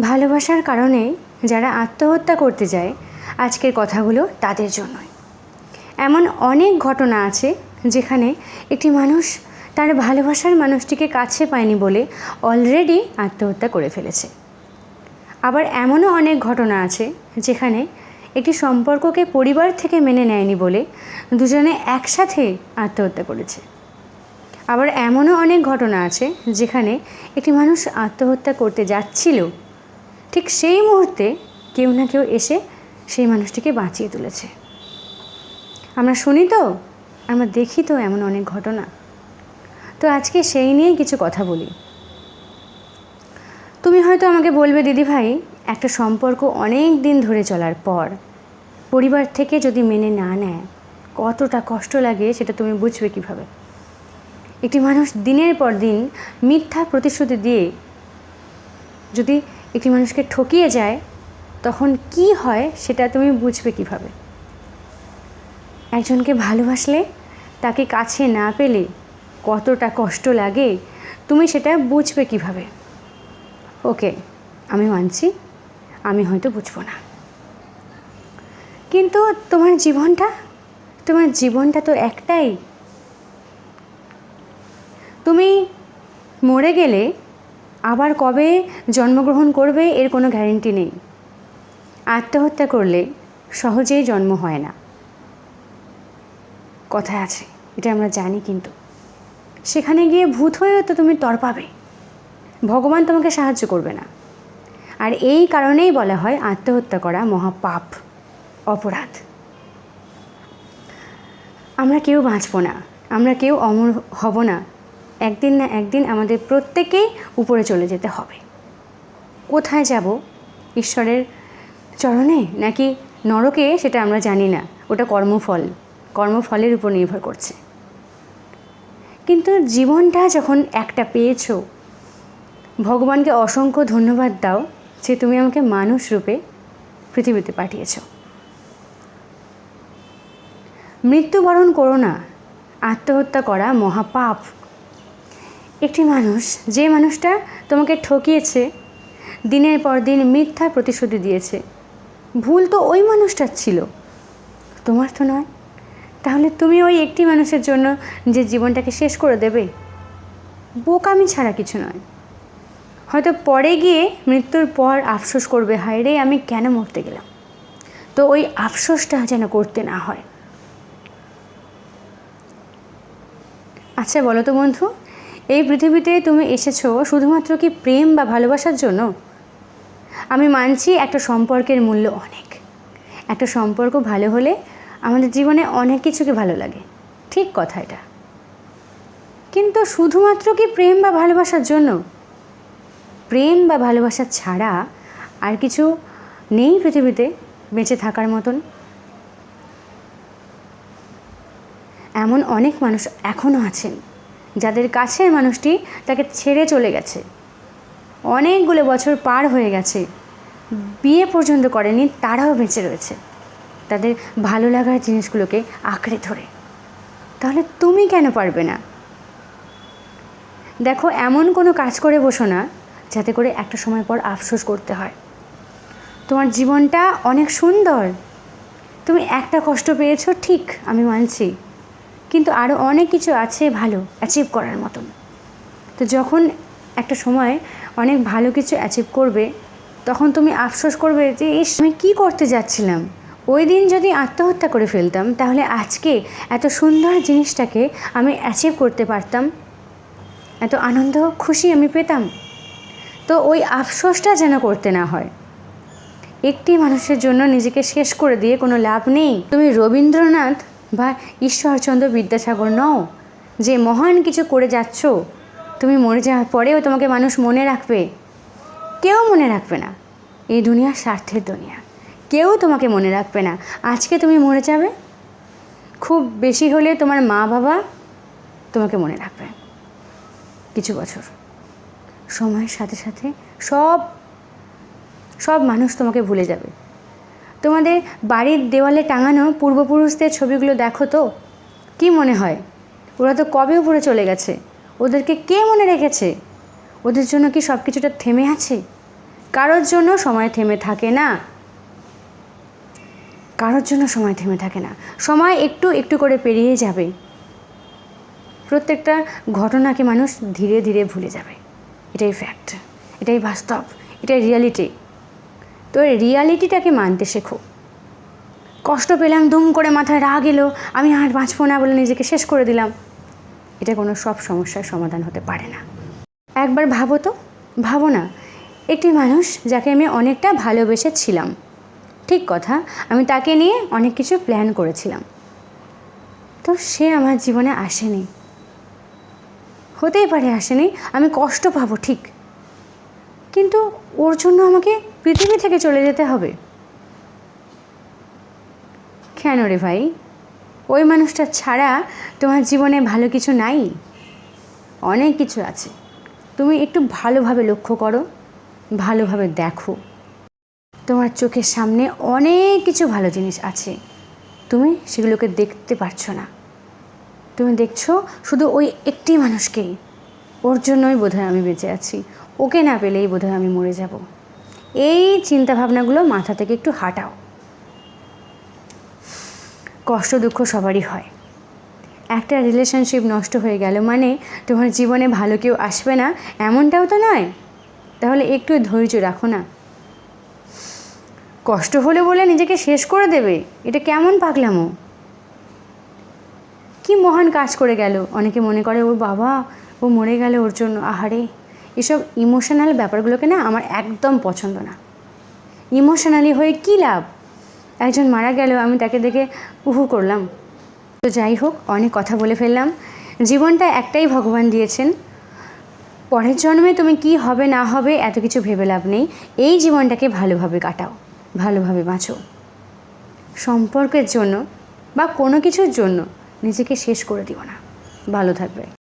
ভালোবাসার কারণে যারা আত্মহত্যা করতে যায়, আজকের কথাগুলো তাদের জন্যই। এমন অনেক ঘটনা আছে যেখানে একটি মানুষ তার ভালোবাসার মানুষটিকে কাছে পায়নি বলে অলরেডি আত্মহত্যা করে ফেলেছে। আবার এমনও অনেক ঘটনা আছে যেখানে একটি সম্পর্ককে পরিবার থেকে মেনে নেয়নি বলে দুজনে একসাথে আত্মহত্যা করেছে। আবার এমনও অনেক ঘটনা আছে যেখানে একটি মানুষ আত্মহত্যা করতে যাচ্ছিল ঠিক সেই মুহূর্তে কেউ না কেউ এসে সেই মানুষটিকে বাঁচিয়ে তুলেছে। আমরা শুনি তো, আমরা দেখি তো এমন অনেক ঘটনা। তো আজকে সেই নিয়েই কিছু কথা বলি। তুমি হয়তো আমাকে বলবে, দিদি ভাই, একটা সম্পর্ক অনেক দিন ধরে চলার পর পরিবার থেকে যদি মেনে না নেয়, কতটা কষ্ট লাগে সেটা তুমি বুঝবে কীভাবে? একটি মানুষ দিনের পর দিন মিথ্যা প্রতিশ্রুতি দিয়ে যদি একটি মানুষকে ঠকিয়ে যায়, তখন কি হয় সেটা তুমি বুঝবে কীভাবে? একজনকে ভালোবাসলে, তাকে কাছে না পেলে কতটা কষ্ট লাগে, তুমি সেটা বুঝবে কীভাবে? ওকে, আমি মানছি, আমি হয়তো বুঝব না। কিন্তু তোমার জীবনটা তোমার জীবনটা তো একটাই। তুমি মরে গেলে আবার কবে জন্মগ্রহণ করবে এর কোনো গ্যারেন্টি নেই। আত্মহত্যা করলে সহজেই জন্ম হয় না। কথা আছে, এটা আমরা জানি কিন্তু। সেখানে গিয়ে ভূত হয়েও তো তুমি তরপাবে ভগবান তোমাকে সাহায্য করবে না। আর এই কারণেই বলা হয় আত্মহত্যা করা মহাপাপ, অপরাধ। আমরা কেউ বাঁচব না, আমরা কেউ অমর হব না। একদিন না একদিন আমাদের প্রত্যেকেই উপরে চলে যেতে হবে। কোথায় যাব ঈশ্বরের চরণে? নাকি নরকে? সেটা আমরা জানি না। ওটা কর্মফল। কর্মফলের উপর নির্ভর করছে। কিন্তু জীবনটা যখন একটা পেয়েছ, ভগবানকে অসংখ্য ধন্যবাদ দাও যে তুমি আমাকে মানুষ রূপে পৃথিবীতে পাঠিয়েছ। মৃত্যুবরণ করো না। আত্মহত্যা করা মহাপাপ। একটি মানুষ, যে মানুষটা তোমাকে ঠকিয়েছে, দিনের পর দিন মিথ্যা প্রতিশ্রুতি দিয়েছে। ভুল তো ওই মানুষটার ছিল। তোমার তো নয়। তাহলে তুমি ওই একটি মানুষের জন্য যে জীবনটাকে শেষ করে দেবে? বোকামি ছাড়া কিছু নয়। হয়তো পরে গিয়ে মৃত্যুর পর আফসোস করবে, হায় রে, আমি কেন মরতে গেলাম? তো ওই আফসোসটা যেন করতে না হয়। আচ্ছা বলো তো বন্ধু এই পৃথিবীতে তুমি এসেছ শুধুমাত্র কি প্রেম বা ভালোবাসার জন্য? আমি মানছি একটা সম্পর্কের মূল্য অনেক। একটা সম্পর্ক ভালো হলে আমাদের জীবনে অনেক কিছুকে ভালো লাগে। ঠিক কথা এটা। কিন্তু শুধুমাত্র কি প্রেম বা ভালোবাসার জন্য? প্রেম বা ভালোবাসা ছাড়া আর কিছু নেই পৃথিবীতে বেঁচে থাকার মতন। এমন অনেক মানুষ এখনও আছেন যাদের কাছের মানুষটি তাকে ছেড়ে চলে গেছে। অনেকগুলো বছর পার হয়ে গেছে। বিয়ে পর্যন্ত করেনি, তারাও বেঁচে রয়েছে। তাদের ভালো লাগার জিনিসগুলোকে আঁকড়ে ধরে। তাহলে তুমি কেন পারবে না? দেখো, এমন কোনো কাজ করে বসো না, যাতে করে একটা সময় পর আফসোস করতে হয়। তোমার জীবনটা অনেক সুন্দর। তুমি একটা কষ্ট পেয়েছ, ঠিক, আমি মানছি। কিন্তু আরও অনেক কিছু আছে ভালো অ্যাচিভ করার মতন। তো যখন একটা সময় অনেক ভালো কিছু অ্যাচিভ করবে, তখন তুমি আফসোস করবে যে, ইস, আমি কী করতে যাচ্ছিলাম? ওই দিন যদি আত্মহত্যা করে ফেলতাম, তাহলে আজকে এত সুন্দর জিনিসটাকে আমি অ্যাচিভ করতে পারতাম। এত আনন্দ, খুশি আমি পেতাম। তো ওই আফসোসটা যেন করতে না হয়। একটি মানুষের জন্য নিজেকে শেষ করে দিয়ে কোনো লাভ নেই। তুমি রবীন্দ্রনাথ বা ঈশ্বরচন্দ্র বিদ্যাসাগর নও, যে মহান কিছু করে যাচ্ছ, তুমি মরে যাওয়ার পরেও তোমাকে মানুষ মনে রাখবে। কেউ মনে রাখবে না। এই দুনিয়া স্বার্থের দুনিয়া। কেউ তোমাকে মনে রাখবে না। আজকে তুমি মরে যাবে। খুব বেশি হলে তোমার মা বাবা তোমাকে মনে রাখবে। কিছু বছর। সময়ের সাথে সাথে সব সব মানুষ তোমাকে ভুলে যাবে। তোমাদের বাড়ির দেওয়ালে টাঙানো পূর্বপুরুষদের ছবিগুলো দেখো তো? কি মনে হয়? ওরা তো কবে উপরে চলে গেছে? ওদেরকে কে মনে রেখেছে? ওদের জন্য কি সব কিছুটা থেমে আছে? কারোর জন্য সময় থেমে থাকে না। কারোর জন্য সময় থেমে থাকে না। সময় একটু একটু করে পেরিয়ে যাবে। প্রত্যেকটা ঘটনাকে মানুষ ধীরে ধীরে ভুলে যাবে। এটাই ফ্যাক্ট এটাই বাস্তব, এটাই রিয়ালিটি তো রিয়ালিটিটাকে মানতে শেখো। কষ্ট পেলাম দুম করে মাথায় রাগ এলো, আমি আর বাঁচবো না বলে নিজেকে শেষ করে দিলাম। এটা কোনো সব সমস্যার সমাধান হতে পারে না। একবার ভাবো তো, ভাবো না, একটি মানুষ যাকে আমি অনেকটা ভালোবেসেছিলাম, ঠিক কথা, আমি তাকে নিয়ে অনেক কিছু প্ল্যান করেছিলাম। তো সে আমার জীবনে আসেনি। হতেই পারে আসেনি, আমি কষ্ট পাবো, ঠিক। কিন্তু ওর জন্য আমাকে পৃথিবী থেকে চলে যেতে হবে। কেন রে ভাই? ওই মানুষটা ছাড়া তোমার জীবনে ভালো কিছু নাই? অনেক কিছু আছে। তুমি একটু ভালোভাবে লক্ষ্য করো, ভালোভাবে দেখো। তোমার চোখের সামনে অনেক কিছু ভালো জিনিস আছে। তুমি সেগুলোকে দেখতে পারছ না। তুমি দেখছ শুধু ওই একটি মানুষকেই। ওর জন্যই বোধহয় আমি বেঁচে আছি। ওকে না পেলেই বোধহয় আমি মরে যাব। এই চিন্তাভাবনাগুলো মাথা থেকে একটু হাঁটাও। কষ্ট দুঃখ সবারই হয়। একটা রিলেশনশিপ নষ্ট হয়ে গেল মানে তোমার জীবনে ভালো কেউ আসবে না, এমনটাও তো নয়? তাহলে একটু ধৈর্য রাখো না। কষ্ট হলে বলে নিজেকে শেষ করে দেবে, এটা কেমন পাগলামো? কি মহান কাজ করে গেল? অনেকে মনে করে, ওর বাবা, ও মরে গেল ওর জন্য। আহারে। এসব ইমোশনাল ব্যাপারগুলোকে না আমার একদম পছন্দ না। ইমোশনালি হয়ে কী লাভ? একজন মারা গেল আমি তাকে দেখে উহু করলাম। তো যাই হোক, অনেক কথা বলে ফেললাম। জীবনটা একটাই ভগবান দিয়েছেন। পরের জন্মে তুমি কি হবে, না হবে, এত কিছু ভেবে লাভ নেই। এই জীবনটাকে ভালোভাবে কাটাও, ভালোভাবে বাঁচো। সম্পর্কের জন্য বা কোনো কিছুর জন্য নিজেকে শেষ করে দিও না। ভালো থাকবে।